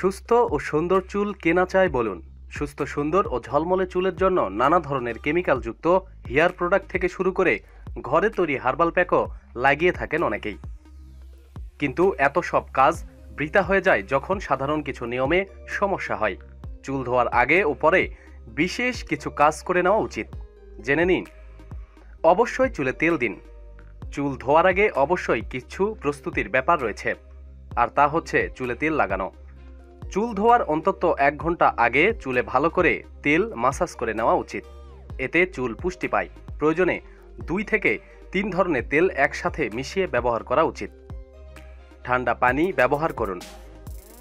সুস্থ ও সুন্দর চুল কেনা চায় বলুন। সুস্থ, সুন্দর ও ঝলমলে চুলের জন্য নানা ধরনের কেমিক্যালযুক্ত হেয়ার প্রোডাক্ট থেকে শুরু করে ঘরে তৈরি হার্বাল প্যাকও লাগিয়ে থাকেন অনেকেই। কিন্তু এত সব কাজ বৃথা হয়ে যায় যখন সাধারণ কিছু নিয়মে সমস্যা হয়। চুল ধোয়ার আগে ও পরে বিশেষ কিছু কাজ করে নেওয়া উচিত। জেনে নিন, অবশ্যই চুলে তেল দিন। চুল ধোয়ার আগে অবশ্যই কিছু প্রস্তুতির ব্যাপার রয়েছে। আর তা হচ্ছে চুলে তেল লাগানো। চুল ধোয়ার অন্তত এক ঘণ্টা আগে চুলে ভালো করে তেল মাসাজ করে নেওয়া উচিত। এতে চুল পুষ্টি পায়। প্রয়োজনে দুই থেকে তিন ধরনের তেল একসাথে মিশিয়ে ব্যবহার করা উচিত। ঠান্ডা পানি ব্যবহার করুন।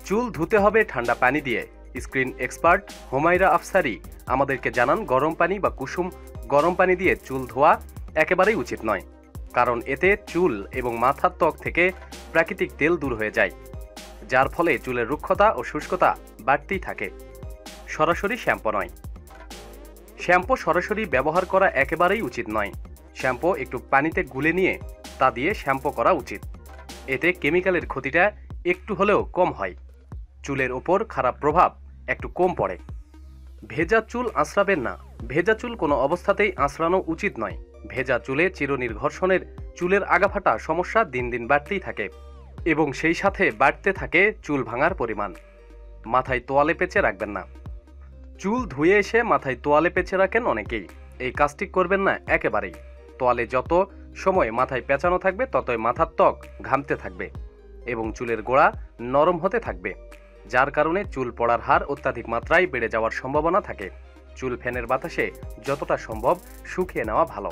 চুল ধুতে হবে ঠান্ডা পানি দিয়ে। স্ক্রিন এক্সপার্ট হোমাইরা আফসারি আমাদেরকে জানান, গরম পানি বা কুসুম গরম পানি দিয়ে চুল ধোয়া একেবারেই উচিত নয়। কারণ এতে চুল এবং মাথার ত্বক থেকে প্রাকৃতিক তেল দূর হয়ে যায়। যার ফলে চুলের রুক্ষতা ও শুষ্কতা বাড়তেই থাকে। সরাসরি শ্যাম্পু নয়। শ্যাম্পু সরাসরি ব্যবহার করা একেবারেই উচিত নয়। শ্যাম্পু একটু পানিতে গুলে নিয়ে তা দিয়ে শ্যাম্পু করা উচিত। এতে কেমিক্যালের ক্ষতিটা একটু হলেও কম হয়। চুলের ওপর খারাপ প্রভাব একটু কম পড়ে। ভেজা চুল আঁচড়াবেন না। ভেজা চুল কোনো অবস্থাতেই আঁচড়ানো উচিত নয়। ভেজা চুলে চিরনির্ঘর্ষণের চুলের আগাফাটা সমস্যা দিন দিন বাড়তেই থাকে। এবং সেই সাথে বাড়তে থাকে চুল ভাঙার পরিমাণ। মাথায় তোয়ালে পেঁচে রাখবেন না। চুল ধুয়ে এসে মাথায় তোয়ালে পেঁচে রাখেন অনেকেই। এই কাজটি করবেন না একেবারেই। তোয়ালে যত সময় মাথায় পেঁচানো থাকবে, ততই মাথার ত্বক ঘামতে থাকবে এবং চুলের গোড়া নরম হতে থাকবে, যার কারণে চুল পড়ার হার অত্যাধিক মাত্রায় বেড়ে যাওয়ার সম্ভাবনা থাকে। চুল ফ্যানের বাতাসে যতটা সম্ভব শুকিয়ে নেওয়া ভালো।